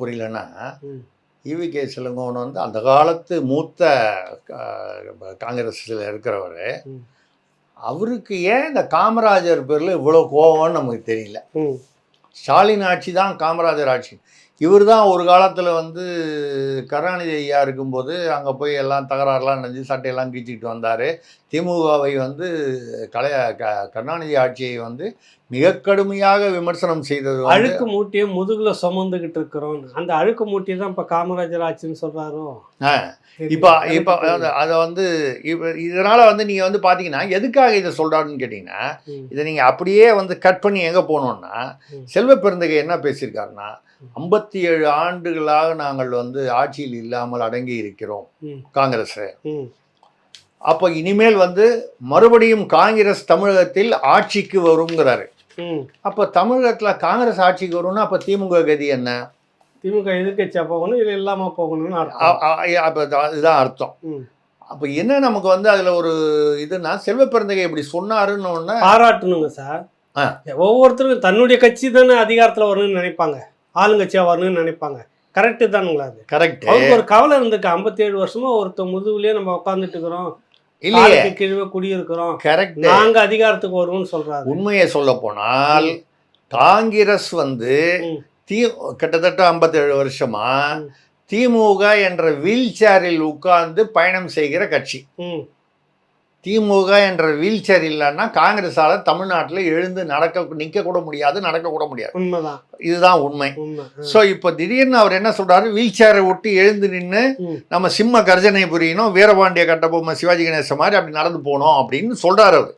புரியலன்னா. E V K சிலங்கோவன் வந்து அந்த காலத்து மூத்த காங்கிரஸில் இருக்கிறவர். அவருக்கு ஏன் இந்த காமராஜர் பேரில் இவ்வளோ கோவம்னு நமக்கு தெரியல ஸ்டாலின் ஆட்சி தான் காமராஜர் ஆட்சி இவர் தான் ஒரு காலத்தில் வந்து கருணாநிதி ஐயா இருக்கும்போது அங்கே போய் எல்லாம் தகராறுலாம் நெஞ்சு சட்டையெல்லாம் கீச்சிக்கிட்டு வந்தார். திமுகவை வந்து கலைய க கருணாநிதி ஆட்சியை வந்து மிக கடுமையாக விமர்சனம் செய்தது அழுக்கு மூட்டையை முதுகுல சுமந்துகிட்டு இருக்கிறோம். அந்த அழுக்கு மூட்டையை தான் இப்ப காமராஜர் ஆச்சுன்னு சொல்றாரோ? ஆ, இப்போ இப்போ அதை வந்து இப்போ இதனால் வந்து நீங்கள் வந்து பார்த்தீங்கன்னா எதுக்காக இதை சொல்கிறாருன்னு கேட்டிங்கன்னா. இதை நீங்கள் அப்படியே வந்து கட் பண்ணி எங்கே போனோம்னா ம். செல்வ பெருந்தகை என்ன பேசியிருக்காருன்னா ஐம்பத்தி ஏழு ஆண்டுகளாக நாங்கள் வந்து ஆட்சியில் இல்லாமல் அடங்கி இருக்கிறோம். காங்கிரஸ். அப்போ இனிமேல் வந்து மறுபடியும் காங்கிரஸ் தமிழகத்தில் ஆட்சிக்கு வருங்கிறாரு. அப்போ தமிழகத்தில் காங்கிரஸ் ஆட்சிக்கு வரும்னா அப்போ திமுக கதி என்ன? திமுக எதிர்க்கட்சியா போகணும் இல்லை இல்லாம போகணும்னு அப்போ இதுதான் அர்த்தம். அப்போ என்ன நமக்கு வந்து அதில் ஒரு இதுனா செல்வ பெருந்தகை இப்படி சொன்னாருன்னு பாராட்டணுங்க சார். ஒவ்வொருத்தரும் தன்னுடைய கட்சி தானே அதிகாரத்துல வரணும்னு நினைப்பாங்க. ஆளுங்கட்சியா வரணும்னு நினைப்பாங்க. கரெக்டு தானுங்களா அது? கரெக்ட் அவருக்கு ஒரு கவலை இருந்திருக்கு. ஐம்பத்தி ஏழு வருஷமா ஒருத்தர் முதுகுலயே நம்ம உட்காந்துட்டு இருக்கிறோம். இல்லையே. கீழே குடியிருக்கிறோம் கரெக்ட் நாங்க அதிகாரத்துக்கு வருவோம்னு சொல்றாரு. உண்மையை சொல்ல போனால் காங்கிரஸ் வந்து. தி கிட்டத்தட்ட ஐம்பத்தேழு வருஷமா. திமுக என்ற வீல் சேரில் உட்கார்ந்து பயணம் செய்கிற கட்சி. திமுக என்ற வீல் சேர் இல்லைன்னா காங்கிரஸால தமிழ்நாட்டில் எழுந்து நடக்க நிற்க கூட முடியாது நடக்க கூட முடியாது. உண்மைதான். இதுதான் உண்மை. ஸோ இப்போ திடீர்னு அவர் என்ன சொல்றாரு? வீல் சேரை விட்டு எழுந்து நின்று. நம்ம சிம்ம கர்ஜனை புரியணும் வீரபாண்டிய கட்டபொம்மை சிவாஜி கணேசன் மாதிரி அப்படி நடந்து போகணும் அப்படின்னு சொல்றாரு அவர்.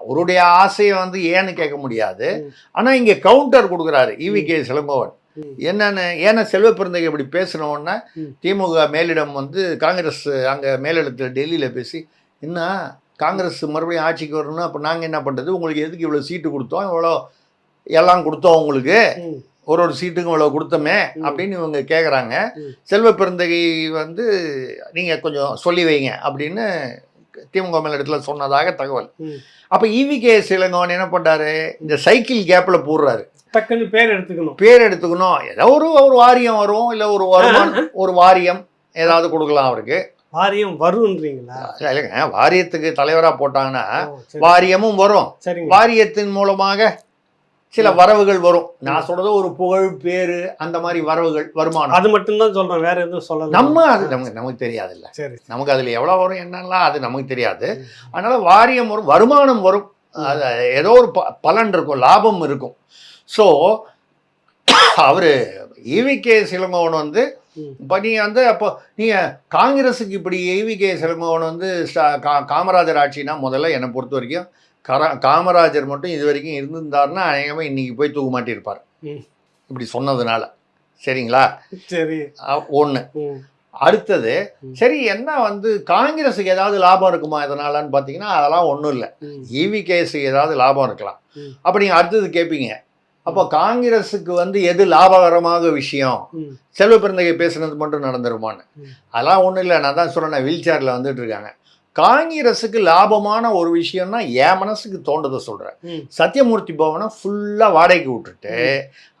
அவருடைய ஆசையை வந்து ஏன்னு கேட்க முடியாது. ம். ஆனா இங்க கவுண்டர் கொடுக்குறாரு இவி கே சிலங்கோவன் ம். என்னன்னு ஏன்னா செல்வ பெருந்தகை இப்படி பேசினோடனே ம். திமுக மேலிடம் வந்து காங்கிரஸ் அங்க மேலிடத்தில் டெல்லியில பேசி என்ன? காங்கிரஸ் மறுபடியும் ஆட்சிக்கு வரணும்னா அப்போ நாங்கள் என்ன பண்ணுறது உங்களுக்கு எதுக்கு இவ்வளோ சீட்டு கொடுத்தோம்? இவ்வளோ எல்லாம் கொடுத்தோம் உங்களுக்கு. ஒரு ஒரு சீட்டுக்கும் இவ்வளோ கொடுத்தோமே. அப்படின்னு இவங்க கேட்குறாங்க. செல்வ பெருந்தகை வந்து நீங்கள் கொஞ்சம் சொல்லி வைங்க அப்படின்னு திமுக மேலிடத்துல சொன்னதாக தகவல். அப்போ இவி கே சிலங்கவன் என்ன பண்ணுறாரு இந்த சைக்கிள் கேப்பில் போடுறாரு. டக்குன்னு பேர் எடுத்துக்கணும். பேர் எடுத்துக்கணும். ஏதோ ஒரு ஒரு வாரியம் வரும் இல்லை ஒரு வருமானம் ஒரு வாரியம் ஏதாவது கொடுக்கலாம் அவருக்கு. வாரியம் வருன்றீங்களா? இல்ல, இல்லைங்க. வாரியத்துக்கு தலைவராக போட்டாங்கன்னா. வாரியமும் வரும். வாரியத்தின் மூலமாக சில வரவுகள் வரும். நான் சொல்றது ஒரு புகழ் பேரு அந்த மாதிரி வரவுகள் வருமானம். அது மட்டும்தான் சொல்றேன். வேற எதுவும் சொல்லல. நம்ம அது நமக்கு நமக்கு தெரியாதுல்ல. சரி. நமக்கு அதுல எவ்வளவு வரும் என்னெல்லாம் அது நமக்கு தெரியாது. அதனால வாரியம் வரும் வருமானம் வரும். அது ஏதோ ஒரு ப- பலன் இருக்கும் லாபம் இருக்கும். ஸோ அவர் ஈவிகே சிலம்பவன் வந்து. இப்போ நீங்கள் வந்து அப்போ நீங்கள் காங்கிரஸுக்கு இப்படி ஈவிகே சிலம்பவன் வந்து ஸ்டா- கா- காமராஜர் ஆட்சினா முதல்ல என்னை பொறுத்த வரைக்கும் கரா காமராஜர் மட்டும் இது வரைக்கும் இருந்திருந்தாருன்னா அநேகமாக இன்னைக்கு போய் தூக்க மாட்டியிருப்பார். இப்படி சொன்னதுனால. சரிங்களா? சரி. ஒன்று அடுத்தது. சரி என்ன வந்து காங்கிரஸுக்கு ஏதாவது லாபம் இருக்குமா இதனாலன்னு பார்த்தீங்கன்னா அதெல்லாம் ஒன்றும் இல்லை. ஈவி கேஸுக்கு ஏதாவது லாபம் இருக்கலாம். அப்போ நீங்கள் அடுத்தது கேட்பீங்க அப்போ காங்கிரஸுக்கு வந்து எது லாபகரமாக விஷயம்? செல்வ பெருந்தகை பேசுனது மட்டும் நடந்துருமான்னு. அதெல்லாம் ஒன்றும் இல்லை. நான் தான் சொல்கிறேன் வீல் சேரில் வந்துட்டு இருக்காங்க. காங்கிரஸுக்கு லாபமான ஒரு விஷயம்னா என் மனசுக்கு தோன்றதை சொல்கிறேன் ம். சத்தியமூர்த்தி பவனை ஃபுல்லாக வாடகைக்கு விட்டுட்டு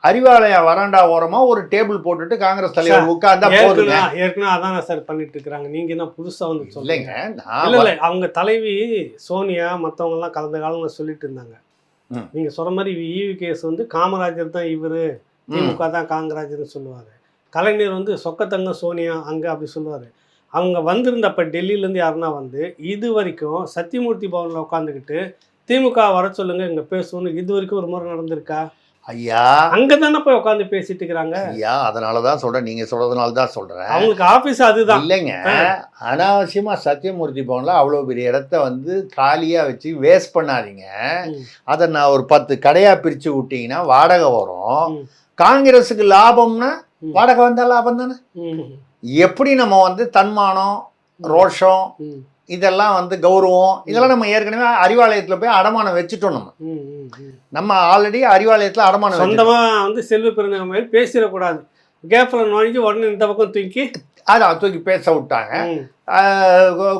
அறிவாலய வராண்டா ஓரமா ஒரு டேபிள் போட்டுட்டு காங்கிரஸ் தலைவர் உட்கார்ந்தா போதுங்க. ஏற்கனவே அதான் சார் பண்ணிட்டு இருக்காங்க. நீங்க என்ன புதுசா வந்து சொல்லுங்க அவங்க தலைவி சோனியா மத்தவங்க எல்லாம் கலந்த காலம்ல சொல்லிட்டு இருந்தாங்க. நீங்க சொல்ற மாதிரி ஈவி கேஸ் வந்து காமராஜர் தான் இவரு. திமுக தான் காங்கிராஜர்னு சொல்லுவாரு. கலைஞர் வந்து சொக்கத்தங்க சோனியா அங்க அப்படி சொல்லுவாரு. அவங்க வந்திருந்தப்ப டெல்லியில இருந்து யாருன்னா வந்து இது வரைக்கும் சத்தியமூர்த்தி பவன்ல உட்காந்துக்கிட்டு திமுக வர சொல்லுங்க இங்க பேசணும்னு இது வரைக்கும் ஒரு முறை நடந்திருக்கா? ஐயா அங்க தானே போய் உட்காந்து பேசிட்டு இருக்கிறாங்க ஐயா அதனால தான் சொல்றேன் நீங்க சொல்றதுனால தான் சொல்றேன் அவங்களுக்கு ஆபீஸ் அதுதான் இல்லைங்க ஆ. அனாவசியமா சத்தியமூர்த்தி பவன்ல அவ்வளவு பெரிய இடத்த வந்து காலியா வச்சு வேஸ்ட் பண்ணாதீங்க. அதை நான் ஒரு பத்து கடையா பிரிச்சு விட்டீங்கன்னா வாடகை வரும். காங்கிரஸுக்கு லாபம்னா. வாடகை வந்தா லாபம் தானே. எப்படி நம்ம வந்து தன்மானம் ரோஷம். இதெல்லாம் வந்து கௌரவம் இதெல்லாம் நம்ம ஏற்கனவே அறிவாலயத்துல போய் அடமானம் வச்சுட்டோம் நம்ம. நம்ம ஆல்ரெடி அறிவாலயத்துல அடமானம் வச்சுட்டோம். சொந்தமா வந்து செல்வ பெருந்தக மாதிரி பேசிடக்கூடாது கேப்ல நுழைஞ்சு உடனே இந்த பக்கம் தூக்கி அதான் தூக்கி பேச விட்டாங்க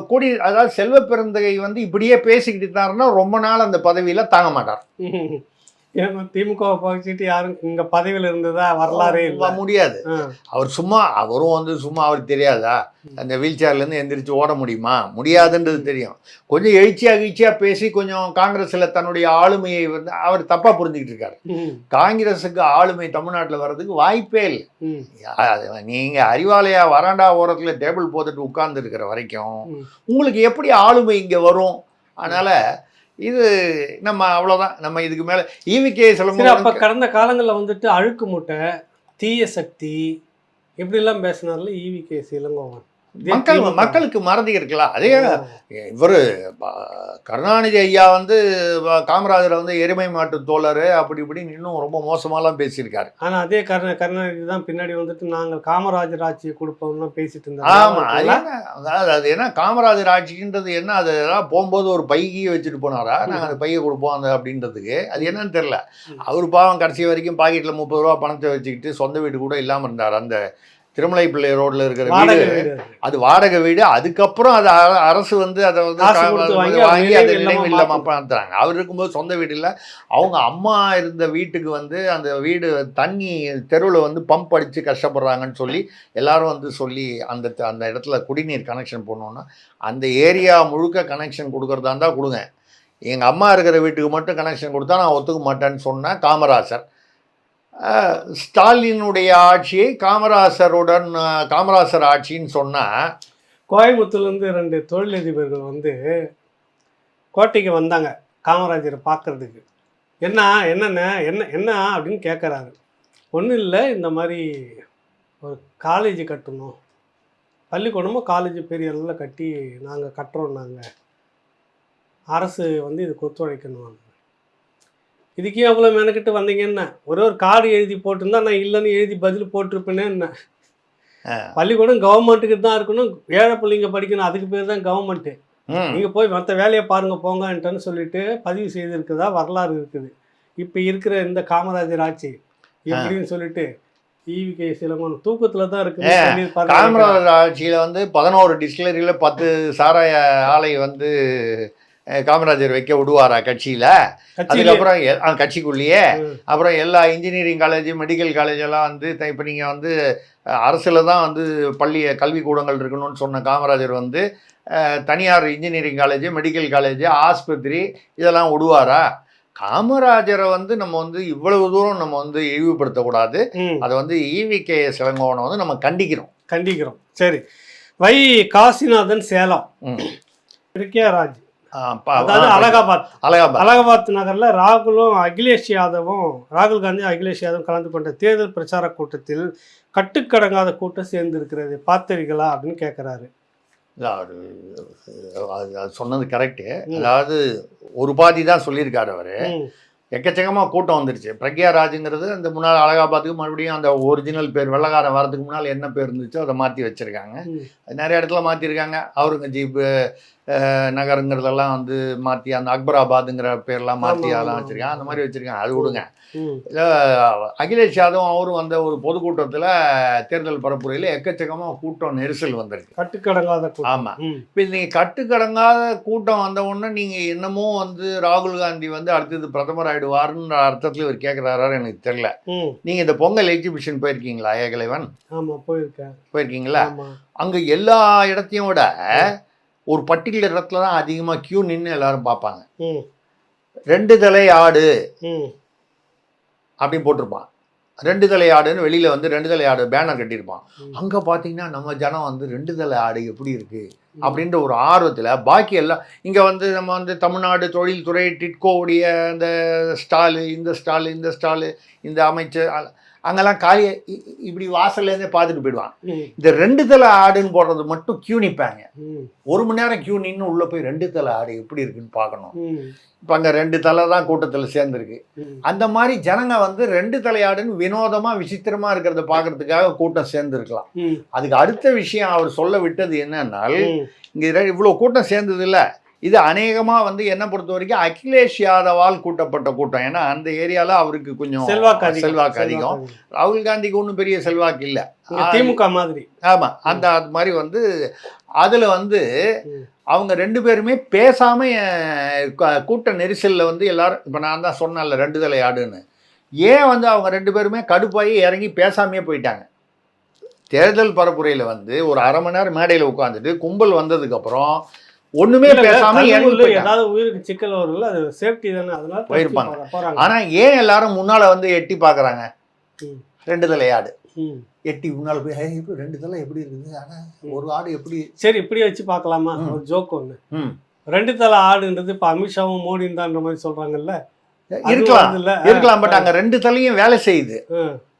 கூடி அதாவது செல்வ பெருந்தகை வந்து இப்படியே பேசிக்கிட்டு இருந்தாருன்னா ரொம்ப நாள் அந்த பதவியில தாங்க மாட்டார். ஏன்னா திமுகவை பகிச்சிட்டு யாரும் இங்க பதவியில் இருந்ததா வரலாறே இல்லை. முடியாது. அவர் சும்மா அவரும் வந்து சும்மா அவருக்கு தெரியாதா? அந்த வீல் சேர்லேருந்து எந்திரிச்சு ஓட முடியுமா? முடியாதுன்றது தெரியும். கொஞ்சம் எழுச்சியா கீழ்ச்சியா பேசி கொஞ்சம் காங்கிரஸில் தன்னுடைய ஆளுமையை வந்து அவர் தப்பாக புரிஞ்சுக்கிட்டு இருக்காரு. காங்கிரஸுக்கு ஆளுமை தமிழ்நாட்டில் வர்றதுக்கு வாய்ப்பே இல்லை. ம், அது நீங்க அறிவாலயா வராண்டா ஓரத்துல டேபிள் போட்டுட்டு உட்கார்ந்து இருக்கிற வரைக்கும். உங்களுக்கு எப்படி ஆளுமை இங்க வரும்? அதனால இது நம்ம அவ்வளோதான் நம்ம இதுக்கு மேலே ஈவிகே சொல்ல அப்ப கடந்த காலங்களில் வந்துட்டு அழுக்கு மூட்டை தீய சக்தி இப்படிலாம் எல்லாம் பேசினார்ல ஈவி இளங்கோவன் மக்கள். மக்களுக்கு மறதி இருக்கலாம் அதே இவரு கருணாநிதி ஐயா வந்து காமராஜரை வந்து எருமை மாட்டு தோழர் அப்படி இப்படின்னு இன்னும் ரொம்ப மோசமாலாம் பேசியிருக்காரு. ஆனா அதே கருணா கருணாநிதி தான் பின்னாடி வந்துட்டு நாங்கள் காமராஜர் ஆட்சியை கொடுப்போம்லாம் பேசிட்டு ஆமா அது இருந்தாங்க என்ன? அதாவது அது என்ன? காமராஜர் ஆட்சின்றது என்ன? அது போகும்போது ஒரு பையை வச்சுட்டு போனாரா? நாங்கள் அந்த பையை கொடுப்போம் அந்த அப்படின்றதுக்கு. அது என்னன்னு தெரியல. ம். அவர் பாவம் கடைசி வரைக்கும் பாக்கெட்ல முப்பது ரூபா பணத்தை வச்சுக்கிட்டு சொந்த வீடு கூட இல்லாம இருந்தார். அந்த திருமலை பிள்ளை ரோட்ல இருக்கிற வீடு. அது. வாடகை வீடு. அதுக்கப்புறம் அது அர- அரசு வந்து அதை வந்து வாங்கி அதை நினைவு இல்லமா. பார்த்துறாங்க அவர் இருக்கும்போது சொந்த வீடு இல்லை. அவங்க அம்மா இருந்த வீட்டுக்கு வந்து அந்த வீடு தண்ணி தெருவில் வந்து பம்ப் அடித்து கஷ்டப்படுறாங்கன்னு சொல்லி எல்லாரும் வந்து சொல்லி அந்த அந்த இடத்துல குடிநீர் கனெக்ஷன் போடணுன்னா அந்த ஏரியா முழுக்க கனெக்ஷன் கொடுக்குறதா இருந்தால் கொடுங்க. எங்கள் அம்மா இருக்கிற வீட்டுக்கு மட்டும் கனெக்ஷன் கொடுத்தா நான் ஒத்துக்க மாட்டேன்னு சொன்னேன் காமராசர். ஸ்டாலினுடைய ஆட்சியை காமராசருடன் காமராசர் ஆட்சின்னு சொன்னால் கோயம்புத்தூர்லேருந்து ரெண்டு தொழிலதிபர்கள் வந்து கோட்டைக்கு வந்தாங்க காமராஜரை பார்க்கறதுக்கு. என்ன என்னென்ன என்ன என்ன அப்படின்னு கேட்குறாரு ஒன்றும் இல்லை இந்த மாதிரி ஒரு காலேஜ் கட்டணும். பள்ளிக்கூடமும் காலேஜ் பெரிய அளவில் கட்டி நாங்கள் கட்டுறோம் நாங்கள் அரசு வந்து இதுக்கு ஒத்துழைக்கணும். இதுக்கே அவ்வளோ மெனக்கிட்டு வந்தீங்க என்ன? ஒரே ஒரு கார்டு எழுதி போட்டிருந்தா நான் இல்லைன்னு எழுதி பதில் போட்டிருப்பேனே என்ன? பள்ளிக்கூடம் கவர்மெண்ட்டுக்கு தான் இருக்கணும் ஏழை பிள்ளைங்க படிக்கணும் அதுக்கு பேர் தான் கவர்மெண்ட்டு நீங்கள் போய் மற்ற வேலையை பாருங்க போங்கன்ட்டுன்னு சொல்லிட்டு பதிவு செய்திருக்குதா? வரலாறு இருக்குது. இப்போ இருக்கிற இந்த காமராஜர் ஆட்சி எப்படின்னு சொல்லிட்டு ஈவி கே சிலம்பன் தூக்கத்தில் தான் சொல்லியிருப்பாரு. காமராஜர் ஆட்சியில் வந்து பதினோரு டிஸ்டிலரியில் பத்து சாராய ஆலை வந்து காமராஜர் வைக்க விடுவாரா கட்சியில்? அதுக்கப்புறம் கட்சிக்குள்ளேயே. அப்புறம் எல்லா இன்ஜினியரிங் காலேஜ் மெடிக்கல் காலேஜ் எல்லாம் வந்து இப்போ நீங்கள் வந்து அரசுல தான் வந்து பள்ளி கல்விக்கூடங்கள் இருக்கணும்னு சொன்ன காமராஜர் வந்து தனியார் இன்ஜினியரிங் காலேஜ் மெடிக்கல் காலேஜ் ஆஸ்பத்திரி இதெல்லாம் விடுவாரா? காமராஜரை வந்து நம்ம வந்து இவ்வளவு தூரம் நம்ம வந்து இழிவுபடுத்தக்கூடாது. அதை வந்து ஈவி கே சிலங்கோவனை வந்து நம்ம கண்டிக்கிறோம். கண்டிக்கிறோம். சரி. வை காசிநாதன் சேலம். ம். இருக்கியா ராஜ். அதாவது அலகாபாத். அலகாபாத். அலகாபாத் நகர்ல ராகுலும் அகிலேஷ் யாதவும் ராகுல் காந்தி அகிலேஷ் யாதவும் கலந்து கொண்ட தேர்தல் பிரச்சார கூட்டத்தில் கட்டுக்கடங்காத கூட்டம் சேர்ந்து இருக்கிறது பார்த்தீர்களா அப்படின்னு கேட்குறாரு அது அது சொன்னது கரெக்டு. அதாவது ஒரு பாதி தான் சொல்லியிருக்காரு அவர். எக்கச்சக்கமாக கூட்டம் வந்துருச்சு. பிரக்யா ராஜுங்கிறது அந்த முன்னாள் அலகாபாத்துக்கு மறுபடியும் அந்த ஒரிஜினல் பேர் வெள்ளக்காரன் வரதுக்கு முன்னால் என்ன பேர் இருந்துச்சோ அதை மாற்றி வச்சுருக்காங்க. நிறைய இடத்துல மாற்றிருக்காங்க அவுரங்கஜீப் அஹ், நகருங்கிறதெல்லாம் வந்து மாற்றி அந்த அக்பராபாத்துங்கிற பேர்லாம் மாற்றி அதெல்லாம் ஆமா, வச்சுருக்காங்க. அந்த. மாதிரி வச்சுருக்காங்க. அது விடுங்க. இல்ல, அகிலேஷ் யாதவ் அவரும் வந்த ஒரு பொதுக்கூட்டத்தில் தேர்தல் பரப்புரையில் எக்கச்சக்கமாக கூட்டம் நெரிசல் வந்திருக்கு. கட்டுக்கடங்காத கூட்டம். ஆமா. ம். இப்போ நீங்கள் கட்டுக்கடங்காத கூட்டம் வந்த உடனே நீங்கள் என்னமோ வந்து ராகுல் காந்தி வந்து அடுத்தது பிரதமர் ஆயிடுவாருன்ற அர்த்தத்தில் இவர் கேட்குறாரு எனக்கு தெரியல. நீங்கள் இந்த பொங்கல் எக்ஸிபிஷன் போயிருக்கீங்களா ஏகலைவன்? ஆமா போயிருக்கேன். போயிருக்கீங்களா? அங்கே எல்லா இடத்தையும் விட ஒரு பர்டிகுலர் இடத்துல தான் அதிகமாக க்யூ நின்று எல்லாரும் பார்ப்பாங்க. ரெண்டு தலை ஆடு அப்படின்னு போட்டிருப்பான். ரெண்டு தலை ஆடுன்னு வெளியில் வந்து ரெண்டு தலை ஆடு பேனர் கட்டியிருப்பான். அங்கே பார்த்தீங்கன்னா நம்ம ஜனம் வந்து ரெண்டு தலை ஆடு எப்படி இருக்கு அப்படின்ற ஒரு ஆர்வத்தில் பாக்கி எல்லாம் இங்கே வந்து நம்ம வந்து தமிழ்நாடு தொழில்துறை டிட்கோவுடைய இந்த ஸ்டாலு இந்த ஸ்டாலு இந்த ஸ்டாலு இந்த அமைச்சர் அங்கெல்லாம் இ- இப்படி வாசல்லேருந்தே பார்த்துட்டு போயிடுவான். இந்த ரெண்டு தலை ஆடுன்னு போடுறது மட்டும் கியூ நிற்பாங்க ஒரு மணி நேரம் கியூ நின்று உள்ளே போய் ரெண்டு தலை ஆடு எப்படி இருக்குன்னு பார்க்கணும். இப்போ அங்கே ரெண்டு தலை தான் கூட்டத்தில் சேர்ந்துருக்கு. அந்த மாதிரி ஜனங்க வந்து ரெண்டு தலையாடுன்னு வினோதமாக விசித்திரமாக இருக்கிறத பார்க்கறதுக்காக கூட்டம் சேர்ந்துருக்கலாம். அதுக்கு அடுத்த விஷயம் அவர் சொல்ல விட்டது என்னன்னால் ம். இங்கே இவ்வளோ கூட்டம் சேர்ந்தது இல்ல இது அநேகமாக வந்து என்ன பொறுத்த வரைக்கும் அகிலேஷ் யாதவால் கூட்டப்பட்ட கூட்டம். ஏன்னா அந்த ஏரியாவில் அவருக்கு கொஞ்சம் செல்வாக்கு செல்வாக்கு அதிகம். ராகுல் காந்திக்கு ஒன்றும் பெரிய செல்வாக்கு இல்லை. திமுக மாதிரி. ஆமாம் அந்த அது மாதிரி வந்து அதில் வந்து. அவங்க ரெண்டு பேருமே பேசாமல் கூட்ட நெரிசலில் வந்து எல்லாரும் இப்போ நான் தான் சொன்னேன்ல ரெண்டு தலை ஆடுன்னு. ஏன் வந்து அவங்க ரெண்டு பேருமே கடுப்பாகி இறங்கி பேசாமையே போயிட்டாங்க? தேர்தல் பரப்புரையில் வந்து ஒரு அரை மணி நேரம் மேடையில் உட்காந்துட்டு கும்பல் வந்ததுக்கப்புறம் ஒன்றுமே பேசாம ஏதாவது உயிருக்கு சிக்கல் வரும்ல அது சேஃப்டி தானே அதனால போயிருப்பாங்க. ஆனால் ஏன் எல்லாரும் முன்னால் வந்து எட்டி பார்க்குறாங்க ம். ரெண்டு தலை ஆடு. ம். எட்டி முன்னால் போய் "ஏய், இப்போ ரெண்டு தலை எப்படி இருக்குது? ஆனால் ஒரு ஆடு எப்படி? சரி இப்படி வச்சு பார்க்கலாமா. ஒரு ஜோக் ம். ரெண்டு தலை ஆடுன்றது இப்போ அமித்ஷாவும் மோடியும் தான்ற மாதிரி சொல்றாங்கல்ல? இருக்கலாம்? இருக்கலாம் பட் அங்கே ரெண்டு தலையும் வேலை செய்யுது.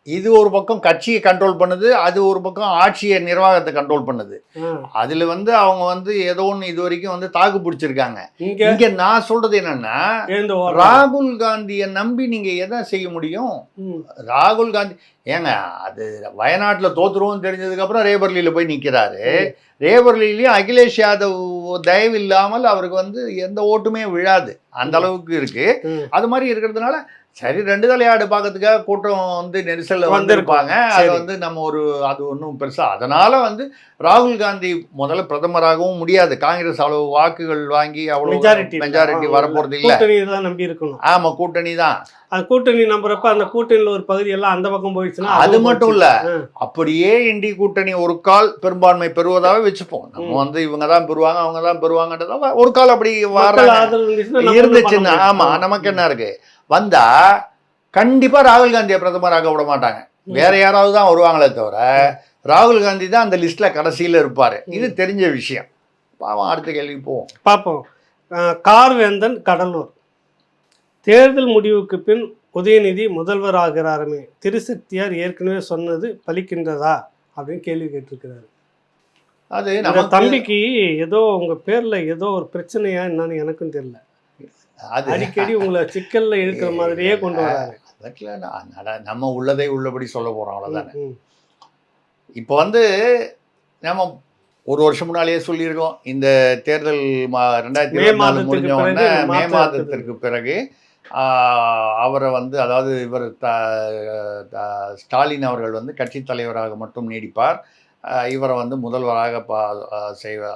இது ஒரு பக்கம் கட்சியை கண்ட்ரோல் பண்ணுது அது ஒரு பக்கம் ஆட்சியை நிர்வாகத்தை கண்ட்ரோல் பண்ணுது. அதுல வந்து அவங்க வந்து ஏதோ ஒன்று இது வரைக்கும் வந்து தாக்கு பிடிச்சிருக்காங்க. இங்க? நான் சொல்றது என்னன்னா. ராகுல் காந்தியை நம்பி நீங்க எதை செய்ய முடியும். ராகுல் காந்தி ஏங்க அது வயநாட்டுல தோத்துருவோம் தெரிஞ்சதுக்கு அப்புறம் ரேபர்லியில போய் நிக்கிறாரு. ரேபர்லிலையும் அகிலேஷ் யாதவ் தயவு இல்லாமல் அவருக்கு வந்து எந்த ஓட்டுமே விழாது. அந்த அளவுக்கு இருக்கு. அது மாதிரி இருக்கிறதுனால சரி ரெண்டு தலையாடு பார்க்கறதுக்காக கூட்டம் வந்து நெரிசல்ல வந்திருப்பாங்க அது. வந்து நம்ம ஒரு அது ஒன்றும் பெருசா அதனால வந்து ராகுல் காந்தி முதல்ல பிரதமராகவும் முடியாது. காங்கிரஸ் அவ்வளவு வாக்குகள் வாங்கி அவ்வளவு மெஜாரிட்டி வரப்போறது இல்ல. கூட்டணி தான் நம்பி இருக்கணும். ஆமா கூட்டணி தான். அந்த கூட்டணி நம்புறப்ப அந்த கூட்டணியில ஒரு பகுதி எல்லாம் அந்த பக்கம் போயிடுச்சுன்னா அது மட்டும். இல்ல. அப்படியே இண்டி கூட்டணி ஒரு கால் பெரும்பான்மை பெறுவதாவே வச்சுப்போம். நம்ம. வந்து இவங்க தான் பெறுவாங்க அவங்க தான் பெறுவாங்கன்றத ஒரு கால் அப்படி இருந்துச்சுன்னா ஆமா. நமக்கு என்ன இருக்கு? வந்தா கண்டிப்பா ராகுல் காந்தியை பிரதமராக விட மாட்டாங்க. வேற யாராவது தான் வருவாங்களே தவிர ராகுல் காந்தி தான் அந்த லிஸ்ட்ல கடைசியில இருப்பாரு. இது தெரிஞ்ச விஷயம். பாவம் அடுத்த கேள்வி போவோம். பார்ப்போம். கார்வேந்தன் கடலூர். தேர்தல் முடிவுக்கு பின் உதயநிதி முதல்வர் ஆகிறாருமே. திருசக்தியார் ஏற்கனவே சொன்னது பலிக்கின்றதா? அப்படின்னு கேள்வி கேட்டிருக்கிறாரு. அது நம்ம தம்பிக்கு ஏதோ உங்க பேர்ல ஏதோ ஒரு பிரச்சனையா என்னன்னு எனக்கும் தெரியல. அது அடிக்கடி உங்களை சிக்கல்ல இருக்கிற மாதிரியே கொண்டு நட- நம்ம உள்ளதை உள்ளபடி சொல்ல போறோம் அவ்வளவுதானே. ம், இப்போ வந்து நம்ம ஒரு வருஷம் முன்னாலேயே சொல்லியிருக்கோம் இந்த தேர்தல் மா ரெண்டாயிரத்தி மே இருபத்தி நாலு முடிஞ்ச உடனே மே மாதத்திற்கு பிறகு அவரை வந்து அதாவது இவர் த ஸ்டாலின் அவர்கள் வந்து கட்சி தலைவராக மட்டும் நீடிப்பார். இவரை வந்து முதல்வராக பா செய்வ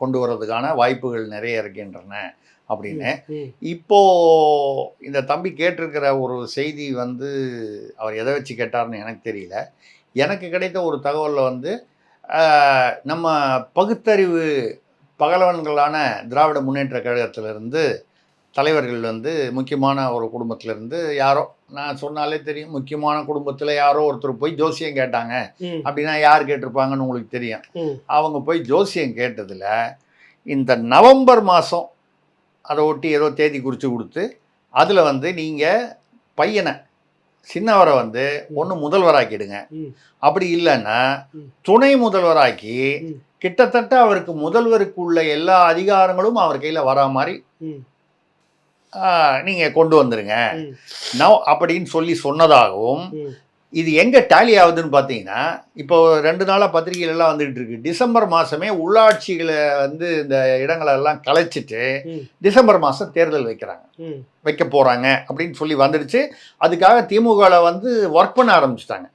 கொண்டு வர்றதுக்கான வாய்ப்புகள் நிறைய இருக்கின்றன அப்படின்னு. இப்போ இந்த தம்பி கேட்டிருக்கிற ஒரு செய்தி வந்து அவர் எதை வச்சு கேட்டார்னு எனக்கு தெரியல. எனக்கு கிடைத்த ஒரு தகவலில் வந்து நம்ம பகுத்தறிவு பகலவன்களான திராவிட முன்னேற்ற கழகத்திலிருந்து தலைவர்கள் வந்து முக்கியமான ஒரு குடும்பத்திலிருந்து யாரோ நான் சொன்னாலே தெரியும் முக்கியமான குடும்பத்தில் யாரோ ஒருத்தர் போய் ஜோசியம் கேட்டாங்க. அப்படின்னா யார் கேட்டிருப்பாங்கன்னு உங்களுக்கு தெரியும். அவங்க போய் ஜோசியம் கேட்டதில் இந்த நவம்பர் மாதம் அதை ஒட்டி ஏதோ தேதி குறித்து கொடுத்து அதில் வந்து நீங்கள் பையனை சின்னவரை வந்து ஒன்று முதல்வராக்கிடுங்க. அப்படி இல்லைன்னா. துணை முதல்வராக்கி. கிட்டத்தட்ட அவருக்கு முதல்வருக்கு உள்ள எல்லா அதிகாரங்களும் அவர் கையில் வரா மாதிரி நீங்கள் கொண்டு வந்துருங்க நவ் அப்படின்னு சொல்லி சொன்னதாகவும் இது எங்கே டேலி ஆகுதுன்னு பார்த்தீங்கன்னா இப்போ ரெண்டு நாளாக பத்திரிகைகள் எல்லாம் வந்துகிட்டு இருக்கு. டிசம்பர் மாதமே உள்ளாட்சிகளை வந்து இந்த இடங்களை எல்லாம் கலைச்சிட்டு டிசம்பர் மாதம் தேர்தல் வைக்கிறாங்க. வைக்க போகிறாங்க அப்படின்னு சொல்லி வந்துடுச்சு. அதுக்காக திமுகவில் வந்து ஒர்க் பண்ண ஆரம்பிச்சிட்டாங்க.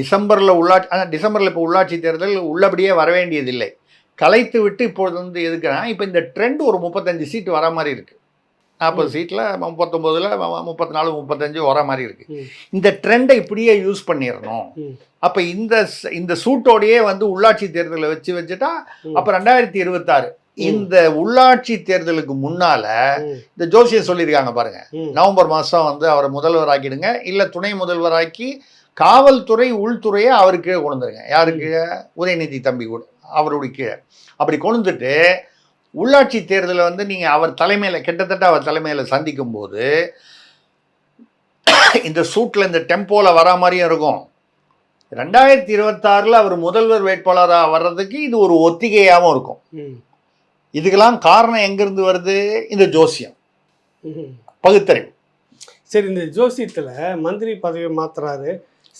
டிசம்பரில் உள்ளாட்சி ஆனால் டிசம்பரில் இப்போ உள்ளாட்சி தேர்தல் உள்ளபடியே வர வேண்டியதில்லை. கலைத்து விட்டு இப்பொழுது வந்து எதுக்குறாங்க இப்போ இந்த ட்ரெண்ட் ஒரு முப்பத்தஞ்சு சீட் வர மாதிரி இருக்குது நாற்பது சீட்டில் முப்பத்தொம்போதில் முப்பத்தி நாலு முப்பத்தஞ்சு வர மாதிரி இருக்குது. இந்த ட்ரெண்டை இப்படியே யூஸ் பண்ணிடணும். அப்போ இந்த இந்த சூட்டோடையே வந்து உள்ளாட்சி தேர்தலை வச்சு வச்சுட்டா. அப்போ ரெண்டாயிரத்தி இருபத்தாறு. இந்த உள்ளாட்சி தேர்தலுக்கு முன்னால இந்த ஜோசியர் சொல்லியிருக்காங்க பாருங்க. நவம்பர் மாதம் வந்து அவரை முதல்வராக்கிடுங்க இல்லை துணை முதல்வராக்கி காவல்துறை உள்துறையை அவருக்கு கீழே கொண்டு வந்துருங்க. யாருக்கு உதயநிதி தம்பி கூட அவருடைய கீழே. அப்படி கொண்டுட்டு உள்ளாட்சி தேர்தலை வந்து நீங்கள் அவர் தலைமையில் கிட்டத்தட்ட அவர் தலைமையில் சந்திக்கும் போது இந்த சூட்டில் இந்த டெம்போவில் வரா மாதிரியும் இருக்கும். ரெண்டாயிரத்தி இருபத்தாறில் அவர் முதல்வர் வேட்பாளராக வர்றதுக்கு இது ஒரு ஒத்திகையாகவும் இருக்கும். இதுக்கெல்லாம் காரணம் எங்கேருந்து வருது? இந்த ஜோசியம். பகுத்தறிவு. சரி இந்த ஜோசியத்துல மந்திரி பதவி மாத்துறாரு.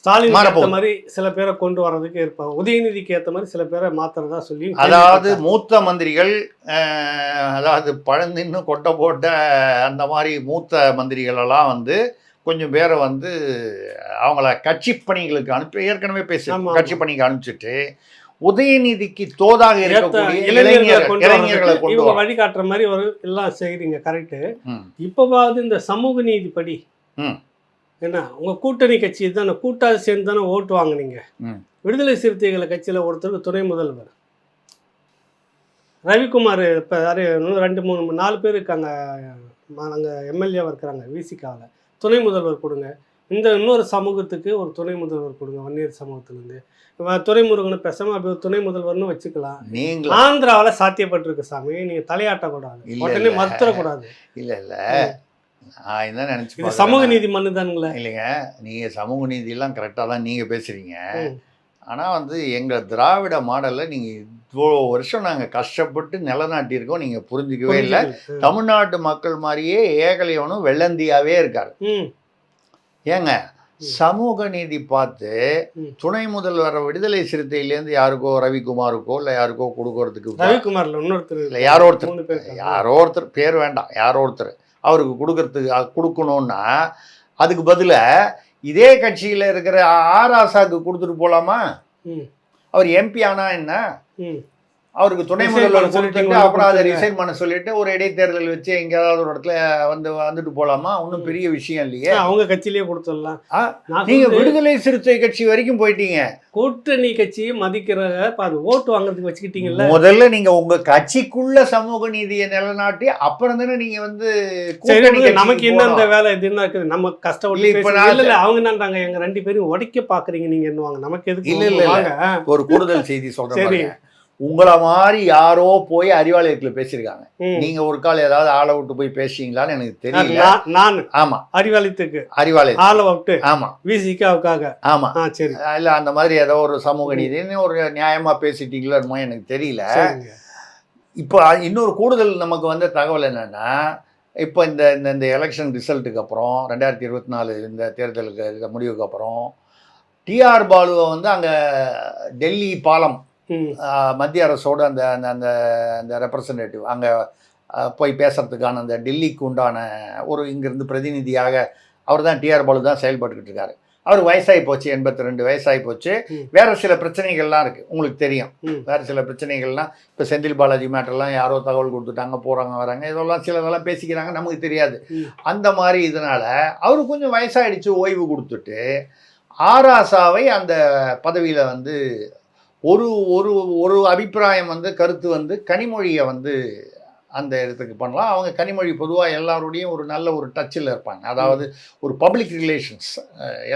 ஸ்டாலின் மாதிரி சில பேரை கொண்டு வர்றதுக்கு இருப்பாங்க உதயநிதிக்கு ஏத்த மாதிரி சில பேரை மாத்துறதா சொல்லி அதாவது மூத்த மந்திரிகள் அதாவது பழந்தின்னு கொட்டை போட்ட அந்த மாதிரி மூத்த மந்திரிகள் எல்லாம் வந்து கொஞ்சம் பேரை வந்து அவங்கள கட்சி பணிகளுக்கு அனுப்பி ஏற்கனவே பேசி. கட்சி பணிக்கு அனுப்பிச்சிட்டு உதயநிதிக்கு தோதாக இருக்கக்கூடிய இளைஞர்களை கொண்டு வர வழிகாட்டுற மாதிரி ஒரு எல்லாம் செய்கிறீங்க கரெக்டு. இப்போவாவது இந்த சமூக நீதிப்படி. என்ன உங்க கூட்டணி கட்சி தானே கூட்டாளி சேர்ந்து தானே ஓட்டு வாங்குனீங்க. விடுதலை சிறுத்தைகள் கட்சியில ஒருத்தருக்கு துணை முதல்வர். ரவிக்குமார் இப்போ யாரு இன்னும் ரெண்டு மூணு நாலு பேர் இருக்காங்க. நாங்கள் எம்எல்ஏவாக இருக்கிறாங்க விசிகாவில் துணை முதல்வர் கொடுங்க. இந்த இன்னொரு சமூகத்துக்கு ஒரு துணை முதல்வர் கொடுங்க வன்னியர் சமூகத்துலேருந்து. துறைமுருகனை பேசாம அப்படி ஒரு துணை முதல்வர்னு வச்சுக்கலாம். நீங்களா? ஆந்திராவில் சாத்தியப்பட்டிருக்கு சாமி நீங்க தலையாட்டக்கூடாது. உடனே. மறுத்துடக்கூடாது. இல்ல இல்ல. நான் என்ன நினைச்சு சமூக நீதி மனு தானுங்களே இல்லைங்க. நீங்க சமூக நீதி எல்லாம் கரெக்டாக தான் நீங்க பேசுறீங்க. ம். ஆனா வந்து எங்க திராவிட மாடல்ல நீங்க இவ்வளோ வருஷம் நாங்க கஷ்டப்பட்டு நிலநாட்டியிருக்கோம் நீங்க புரிஞ்சுக்கவே இல்லை. தமிழ்நாட்டு மக்கள் மாதிரியே ஏகலைவனும் வெள்ளந்தியாவே இருக்காரு. ஏங்க. சமூக நீதி பார்த்து. துணை முதல்வர் விடுதலை சிறுத்தையிலேருந்து யாருக்கோ ரவிக்குமாருக்கோ இல்லை யாருக்கோ கொடுக்கறதுக்கு ரவிக்குமார்ல இன்னொருத்தர் இல்லை யாரோ ஒருத்தர். யாரோ ஒருத்தர். பேர் வேண்டாம். யாரோ ஒருத்தர். அவருக்கு கொடுக்கறதுக்கு கொடுக்கணும்னா அதுக்கு பதிலா இதே கட்சியில் இருக்கிற ஆர் ஆசாக்கு கொடுத்துட்டு போலாமா? ம். அவர் எம்பி ஆனா என்ன? அவருக்கு துணை முதல்வர் கொடுத்துட்டு அப்புறம் அதை. ரிசைன் பண்ண சொல்லிட்டு ஒரு இடைத்தேர்தல் வச்சு எங்கேயாவது ஒரு இடத்துல வந்து வந்துட்டு போலாமா? ஒன்றும் பெரிய விஷயம் இல்லையே. அவங்க கட்சியிலேயே கொடுத்துடலாம். நீங்க விடுதலை சிறுத்தை கட்சி வரைக்கும் போயிட்டீங்க. கூட்டணி கட்சியை மதிக்கிற அது ஓட்டு வாங்குறதுக்கு வச்சுக்கிட்டீங்கல்ல? முதல்ல நீங்க உங்க கட்சிக்குள்ள சமூக நீதியை நிலநாட்டி அப்புறம் தானே நீங்க வந்து நமக்கு என்ன போகணும். வேலை என்ன இருக்குது? நம்ம கஷ்டப்பட்டு இல்ல அவங்க என்னன்றாங்க? எங்க ரெண்டு பேரும் உடைக்க பாக்குறீங்க நீங்க என்னவாங்க? நமக்கு எதுக்கு இல்ல, இல்ல, ஒரு கூடுதல் செய்தி சொல்றேன். உங்கள மாதிரி யாரோ போய் அறிவாலயத்துல பேசியிருக்காங்க. நீங்க ஒரு கால் ஏதாவது ஆளை விட்டு போய் பேசுறீங்களான்னு எனக்கு தெரியல. நான் ஆமா. அறிவாலயத்துக்கு அறிவாலயம். ஆளை விட்டு ஆமா. விசிகாவுக்காக. ஆமா. சரி. இல்ல அந்த மாதிரி ஏதோ ஒரு சமூக நீதினு ஒரு நியாயமா பேசிட்டீங்களோ என்னமோ எனக்கு தெரியல. இப்போ இன்னொரு கூடுதல் நமக்கு வந்த தகவல் என்னன்னா இப்போ இந்த இந்த இந்த எலெக்ஷன் ரிசல்ட்டுக்கு அப்புறம் ரெண்டாயிரத்தி இருபத்தி நாலு இந்த தேர்தலுக்கு முடிவுக்கு அப்புறம் டிஆர் பாலுவை வந்து அங்கே டெல்லி பாலம் மத்திய அரசோட அந்த அந்த அந்த அந்த ரெப்ரசன்டேட்டிவ் அங்கே போய் பேசுறதுக்கான அந்த டெல்லிக்கு உண்டான ஒரு இங்கிருந்து பிரதிநிதியாக அவர் தான் டிஆர் பாலு தான் செயல்பட்டுக்கிட்டு இருக்காரு. அவர் வயசாகி போச்சு எண்பத்தி ரெண்டு வயசாகி போச்சு. வேற சில பிரச்சனைகள்லாம் இருக்குது உங்களுக்கு தெரியும். வேறு சில பிரச்சனைகள்லாம் இப்போ செந்தில் பாலாஜி மேட்டர்லாம் யாரோ தகவல் கொடுத்துட்டாங்க போகிறாங்க வராங்க இதெல்லாம் சிலதெல்லாம் பேசிக்கிறாங்க நமக்கு தெரியாது. அந்த மாதிரி இதனால் அவருக்கு கொஞ்சம் வயசாயிடுச்சு ஓய்வு கொடுத்துட்டு ஆராசாவை அந்த பதவியில் வந்து ஒரு ஒரு ஒரு அபிப்பிராயம் வந்து கருத்து வந்து கனிமொழியை வந்து அந்த இடத்துக்கு பண்ணலாம். அவங்க கனிமொழி பொதுவாக எல்லாரோடையும் ஒரு நல்ல ஒரு டச்சில் இருப்பாங்க. அதாவது ஒரு பப்ளிக் ரிலேஷன்ஸ்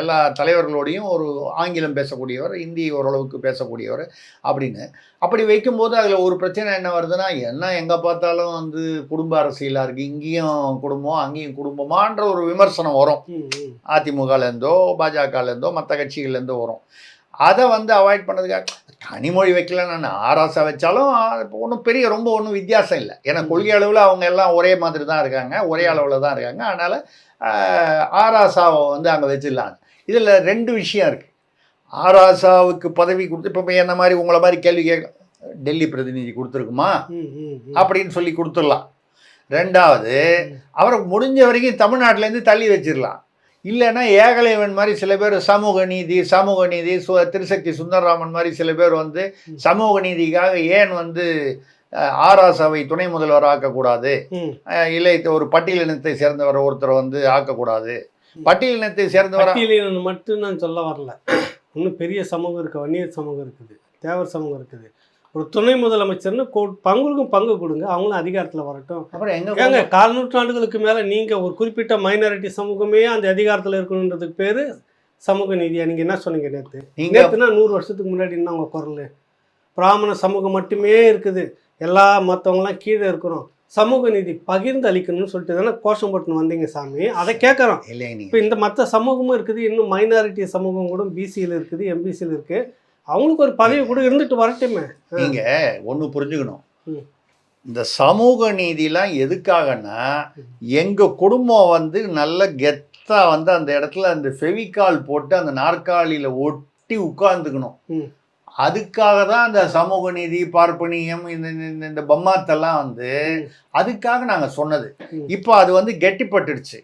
எல்லா தலைவர்களோடையும் ஒரு ஆங்கிலம் பேசக்கூடியவர் இந்தி ஓரளவுக்கு பேசக்கூடியவர் அப்படின்னு. அப்படி வைக்கும்போது அதில் ஒரு பிரச்சனை என்ன வருதுன்னா என்ன எங்கே பார்த்தாலும் வந்து குடும்ப அரசியலாக இருக்குது இங்கேயும் குடும்பம் அங்கேயும் குடும்பமான்ற ஒரு விமர்சனம் வரும். அதிமுகலேருந்தோ பாஜகலேருந்தோ மற்ற கட்சிகள்லேருந்தோ வரும். அதை வந்து அவாய்ட் பண்ணதுக்காக கனிமொழி வைக்கல நான் ஆராசா வச்சாலும் ஒன்றும் பெரிய ரொம்ப ஒன்றும் வித்தியாசம் இல்லை. ஏன்னா. கொள்கை அளவில் அவங்க எல்லாம் ஒரே மாதிரி தான் இருக்காங்க ஒரே அளவில் தான் இருக்காங்க. அதனால் ஆராசாவை வந்து அங்கே வச்சிடலாம். இதில் ரெண்டு விஷயம் இருக்குது ஆராசாவுக்கு பதவி கொடுத்து இப்போ என்ன மாதிரி உங்களை மாதிரி கேள்வி கேட்க டெல்லி பிரதிநிதி கொடுத்துருக்குமா. அப்படின்னு சொல்லி கொடுத்துடலாம். ரெண்டாவது அவரை முடிஞ்ச வரைக்கும் தமிழ்நாட்டிலேருந்து தள்ளி வச்சிடலாம். இல்லைன்னா ஏகலைவன் மாதிரி சில பேர் சமூக நீதி சமூக நீதி சு திருசக்தி சுந்தரராமன் மாதிரி சில பேர் வந்து சமூக நீதிக்காக ஏன் வந்து ஆராசாவை துணை முதல்வர் ஆக்கக்கூடாது? இல்லை ஒரு பட்டியலினத்தை சேர்ந்தவர் ஒருத்தர் வந்து ஆக்கக்கூடாது? பட்டியலினத்தை சேர்ந்தவர்? பட்டியலினம் மட்டும் நான் சொல்ல வரல. இன்னும் பெரிய சமூகம் இருக்குது வன்னியர் சமூகம் இருக்குது தேவர் சமூகம் இருக்குது. ஒரு துணை முதலமைச்சர்னு பங்குக்கும் பங்கு கொடுங்க. அவங்களும் அதிகாரத்தில் வரட்டும். அப்புறம் எங்க கால் நூற்றாண்டுகளுக்கு மேலே நீங்கள் ஒரு குறிப்பிட்ட மைனாரிட்டி சமூகமே அந்த அதிகாரத்தில் இருக்கணுன்றதுக்கு பேர் சமூக நீதியா? நீங்கள் என்ன சொன்னீங்க நேற்று நேற்றுனா நூறு வருஷத்துக்கு முன்னாடி என்ன உங்கள் குரல்? பிராமண சமூகம் மட்டுமே இருக்குது. எல்லா மற்றவங்களாம் கீழே இருக்கிறோம். சமூக நீதி பகிர்ந்து அளிக்கணும்னு சொல்லிட்டு தானே கோஷம் போட்டுன்னு வந்தீங்க சாமி. அதை கேட்குறோம் இப்போ இந்த மற்ற சமூகமும் இருக்குது. இன்னும் மைனாரிட்டி சமூகம் கூட பிசியில் இருக்குது எம்பிசியில் இருக்குது அவங்களுக்கு ஒரு பதவி கூட இருந்துட்டு வரட்டுமே. நீங்க ஒன்று புரிஞ்சுக்கணும். இந்த சமூக நீதிலாம் எதுக்காகன்னா எங்க குடும்பம் வந்து நல்ல கெத்தா வந்து அந்த இடத்துல அந்த ஃபெவிகால் போட்டு அந்த நாற்காலியில ஒட்டி உட்கார்ந்துக்கணும். ம். அதுக்காக தான் அந்த சமூக நீதி பார்ப்பனியம் இந்த இந்த- பம்மாத்தெல்லாம் வந்து அதுக்காக நாங்கள் சொன்னது. இப்போ அது வந்து கெட்டிப்பட்டுடுச்சு.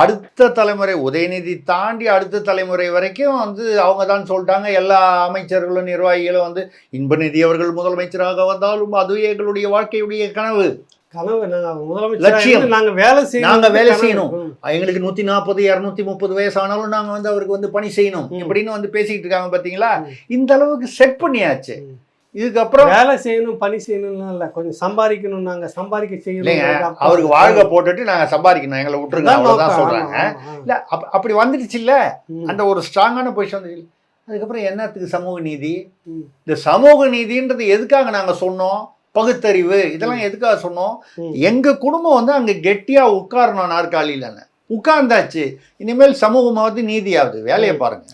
அடுத்த தலைமுறை உதயநிதி தாண்டி அடுத்த தலைமுறை வரைக்கும் வந்து அவங்க தான் சொல்லிட்டாங்க எல்லா அமைச்சர்களும் நிர்வாகிகளும் வந்து இன்பநிதி அவர்கள் முதலமைச்சராக வந்தாலும் அதுவே எங்களுடைய வாழ்க்கையுடைய கனவு கனவு நாங்க முதலமைச்சர். நாங்க வேலை செய்யணும். நாங்க வேலை. செய்யணும். எங்களுக்கு நூற்றி நாற்பது இரநூத்தி முப்பது வயசு ஆனாலும் நாங்கள் வந்து அவருக்கு வந்து பணி செய்யணும். இப்படின்னு வந்து பேசிக்கிட்டு இருக்காங்க பார்த்தீங்களா ம். இந்த அளவுக்கு செட் பண்ணியாச்சு. இதுக்கப்புறம் வேலை செய்யணும் பணி செய்யணும்னு இல்ல. கொஞ்சம் சம்பாதிக்கணும் நாங்க. சம்பாதிக்க செய்யணும். அவருக்கு வாழ்க்கை போட்டுட்டு நாங்கள் சம்பாதிக்கணும். எங்களை விட்டுருங்க. அவ்வளோதான் சொல்கிறாங்க இல்லை அப் அப்படி வந்துடுச்சு இல்ல. அந்த ஒரு ஸ்ட்ராங்கான பொசிஷன் வந்துச்சு. அதுக்கப்புறம் என்னத்துக்கு சமூக நீதி. இந்த சமூக நீதின்றது எதுக்காக நாங்கள் சொன்னோம்? பகுத்தறிவு இதெல்லாம் எதுக்காக சொன்னோம். எங்க குடும்பம் வந்து அங்க கெட்டியா உட்காரணும் நாற்காலியிலன்னு. உட்கார்ந்தாச்சு. இனிமேல் சமூகமாவது நீதியாவது. வேலையை பாருங்க.